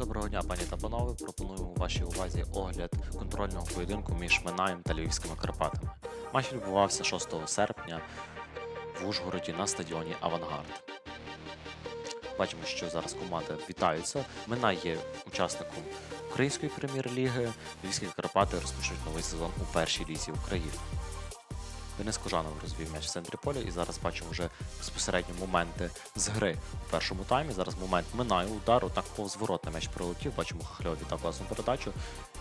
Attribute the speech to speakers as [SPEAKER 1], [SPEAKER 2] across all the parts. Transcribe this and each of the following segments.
[SPEAKER 1] Доброго дня, пані та панове. Пропонуємо вашій увазі огляд контрольного поєдинку між Минаєм та Львівськими Карпатами. Матч відбувався 6 серпня в Ужгороді на стадіоні Авангард. Бачимо, що зараз команди вітаються. Минай є учасником Української прем'єр-ліги. Львівські Карпати розпочнуть новий сезон у першій лізі України. Денис Кожанов розвів м'яч в центрі поля, і зараз бачимо вже безпосередньо моменти з гри у першому таймі. Зараз момент минає удар, однак повз ворота м'яч прилетів. Бачимо, Хахльов віддав класну передачу.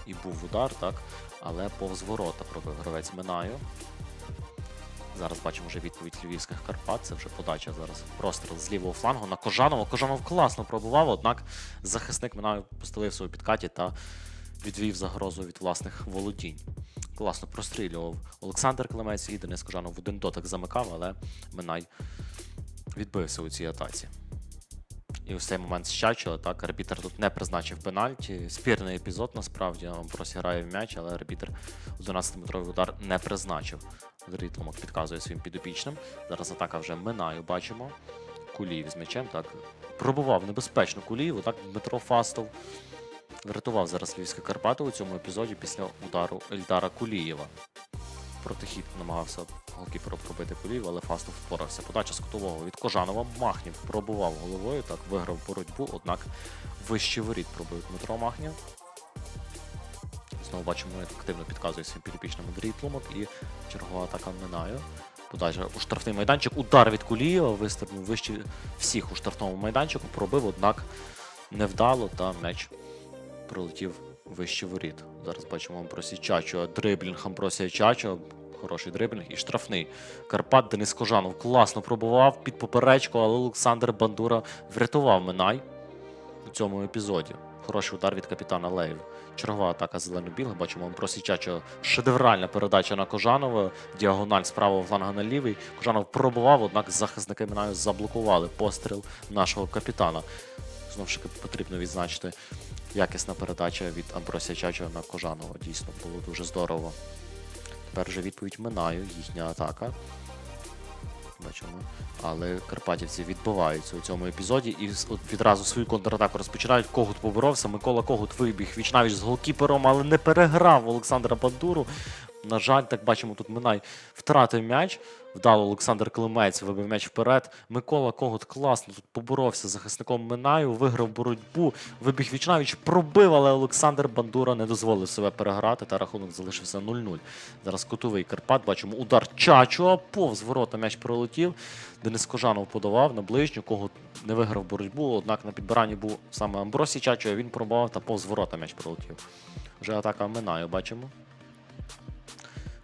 [SPEAKER 1] І був удар, так, але повз ворота пробив гравець минаю. Зараз бачимо вже відповідь львівських Карпат. Це вже подача зараз. Простріл з лівого флангу на Кожанова. Кожанов класно пробував, однак захисник Минаю постелився у підкаті та відвів загрозу від власних володінь. Класно прострілював Олександр Клемець і Денис Кожанов в один дотик замикав, але Минай відбився у цій атаці. І ось цей момент Чачо, так, арбітер тут не призначив пенальті. Спірний епізод насправді Амбросі грає в м'яч, але арбітер 11-метровий удар не призначив. Андрій Томок підказує своїм підопічним. Зараз атака вже минаю, бачимо. Куліїв з м'ячем, так. Пробував небезпечно Куліїв, так Дмитро Фастов врятував зараз Львівське Карпати у цьому епізоді після удару Ельдара Кулієва. Протихід намагався голкіпера пробити Кулієв, але Фастов впорався. Подача з кутового від Кожанова. Махнів пробував головою, так виграв боротьбу, однак вище воріт пробив Дмитро Махнів. Знову бачимо, як активно підказує своїм підопічним Андрій Тлумак і чергова атака минає. Подача у штрафний майданчик. Удар від Кулієва вистрибнув вище всіх у штрафному майданчику, пробив, однак невдало та м'яч пролетів вище воріт. Зараз бачимо Амбросі Чачо, дриблінг Амбросія Чачо. Хороший дриблінг і штрафний. Карпат Денис Кожанов класно пробував під поперечку, але Олександр Бандура врятував Минай у цьому епізоді. Хороший удар від капітана Леєв. Чергова атака зелено-біла. Бачимо Амбросі Чачо. Шедевральна передача на Кожанова. Діагональ з правого фланга на лівий. Кожанов пробував, однак захисники Минаю заблокували постріл нашого капітана. Знову ж таки потрібно відзначити якісна передача від Амбросія Чачо на Кожанова. Дійсно було дуже здорово. Тепер вже відповідь минаю, їхня атака. Бачимо. Але Карпатівці відбиваються у цьому епізоді і відразу свою контратаку розпочинають. Когут поборовся. Микола Когут вибіг вічнавіч з голкіпером, але не переграв Олександра Бандуру. На жаль, так бачимо, тут Минай втратив м'яч. Вдало Олександр Климець вибив м'яч вперед. Микола Когут класно тут поборовся з захисником Минаю, виграв боротьбу, вибіг вічнавіч, пробив, але Олександр Бандура не дозволив себе переграти, та рахунок залишився 0-0. Зараз кутовий Карпат, бачимо удар Чачо, повз ворота м'яч пролетів. Денис Кожанов подавав на ближню, Когут не виграв боротьбу, однак на підбиранні був саме Амбросій а він пробував та повз ворота м'яч пролетів. Вже атака Минаю, бачимо.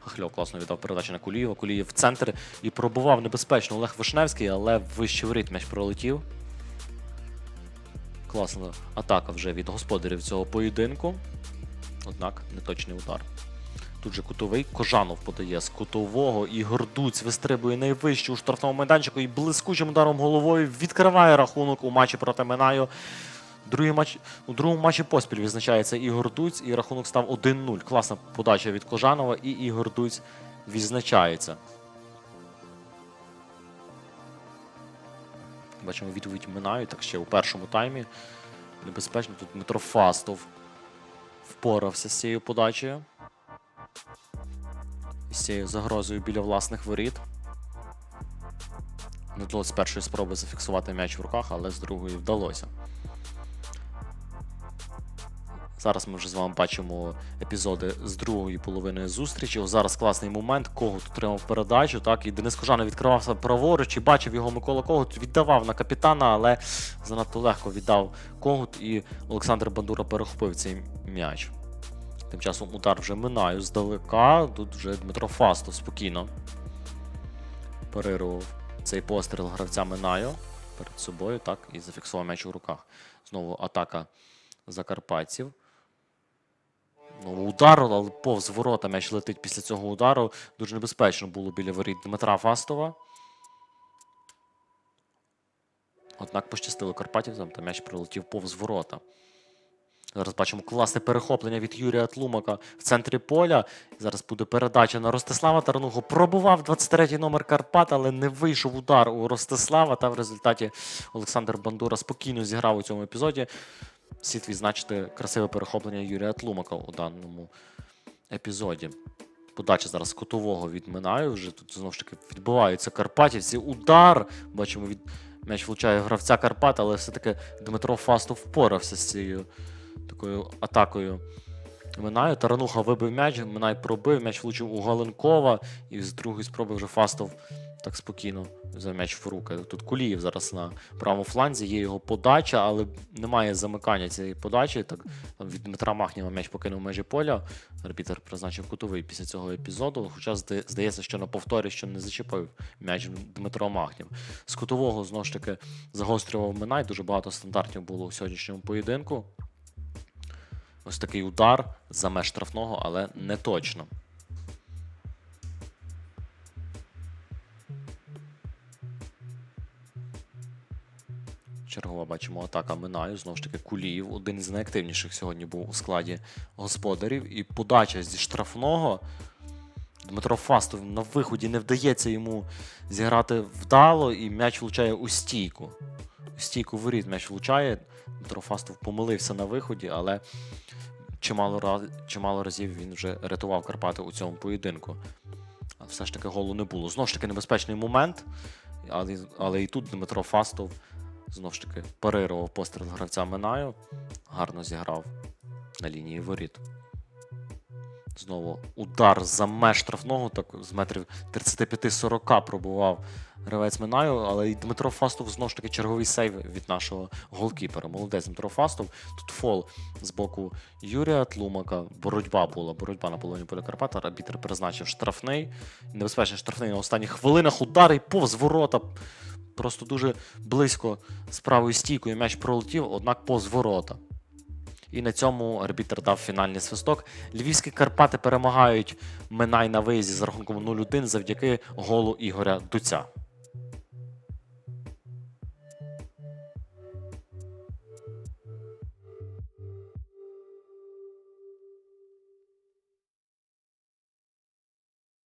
[SPEAKER 1] Хахльов класно віддав передачу на Кулієва. Кулієв в центр і пробував небезпечно Олег Вишневський, але вище воріт м'яч пролетів. Класна атака вже від господарів цього поєдинку. Однак неточний удар. Тут же кутовий Кожанов подає з кутового і Гордуць вистрибує найвище у штрафному майданчику і блискучим ударом головою відкриває рахунок у матчі проти Минаю. Другий матч, у другому матчі поспіль відзначається Ігор Дуць, і рахунок став 1-0. Класна подача від Кожанова, і Ігор Дуць відзначається. Бачимо, відповідь минають, так ще у першому таймі. Небезпечно тут Дмитро Фастов впорався з цією подачею. З цією загрозою біля власних воріт. Не вдалося з першої спроби зафіксувати м'яч в руках, але з другої вдалося. Зараз ми вже з вами бачимо епізоди з другої половини зустрічі. Ось Зараз класний момент. Когут отримав передачу. Так, і Денис Кожанов відкривався праворуч і бачив його Микола Когут. Віддавав на капітана, але занадто легко віддав Когут, і Олександр Бандура перехопив цей м'яч. Тим часом удар вже минаю здалека. Тут вже Дмитро Фасто спокійно парирував цей постріл гравця минаю перед собою, так, і зафіксував м'яч у руках. Знову атака закарпатців. Ну, удар, але повз ворота м'яч летить після цього удару. Дуже небезпечно було біля воріт Дмитра Фастова. Однак пощастило Карпатівцям, та м'яч прилетів повз ворота. Зараз бачимо класне перехоплення від Юрія Тлумака в центрі поля. Зараз буде передача на Ростислава Тарануху. Пробував 23-й номер Карпат, але не вийшов удар у Ростислава. Та в результаті Олександр Бандура спокійно зіграв у цьому епізоді. Слід відзначити красиве перехоплення Юрія Тлумака у даному епізоді. Подача зараз котового від Минаю. Вже тут знову ж таки відбуваються Карпатівці. Удар! Бачимо, від м'яч влучає гравця Карпат, але все-таки Дмитро Фастов впорався з цією такою атакою. Минаю. Тарануха вибив м'яч, Минай пробив, м'яч влучив у Галенкова, і з другої спроби вже Фастов так спокійно взяв м'яч в руки. Тут Кулієв зараз на правому фланзі, є його подача, але немає замикання цієї подачі. Так від Дмитра Махніва м'яч покинув межі поля. Арбітер призначив кутовий після цього епізоду. Хоча здається, що на повторі що не зачепив м'яч Дмитро Махнів. З кутового знову ж таки загострював Минай. Дуже багато стандартів було у сьогоднішньому поєдинку. Ось такий удар за меж штрафного, але не точно. Чергова бачимо атака Минаю. Знову ж таки, Куліїв. Один із найактивніших сьогодні був у складі господарів. І подача зі штрафного. Дмитро Фастов на виході не вдається йому зіграти вдало, і м'яч влучає у стійку. У стійку воріт м'яч влучає. Дмитро Фастов помилився на виході, але чимало, раз, чимало разів він вже рятував Карпати у цьому поєдинку. Все ж таки голу не було. Знову ж таки, небезпечний момент, але, але і тут Дмитро Фастов знову ж таки парирував постріл гравця Минаю. Гарно зіграв на лінії воріт. Знову удар за меж штрафного, так з метрів 35-40 пробував гравець Минаю, але і Дмитро Фастов знову ж таки черговий сейв від нашого голкіпера. Молодець Дмитро Фастов. Тут фол з боку Юрія Тлумака. Боротьба була, боротьба на полоні поля Карпата. Арбітр призначив штрафний. Небезпечний штрафний на останніх хвилинах. Удар і повз ворота. Просто дуже близько з правою стійкою м'яч пролетів, однак повз ворота. І на цьому арбітр дав фінальний свисток. Львівські Карпати перемагають Минай на виїзді з рахунком 0-1 завдяки голу Ігоря Дуця.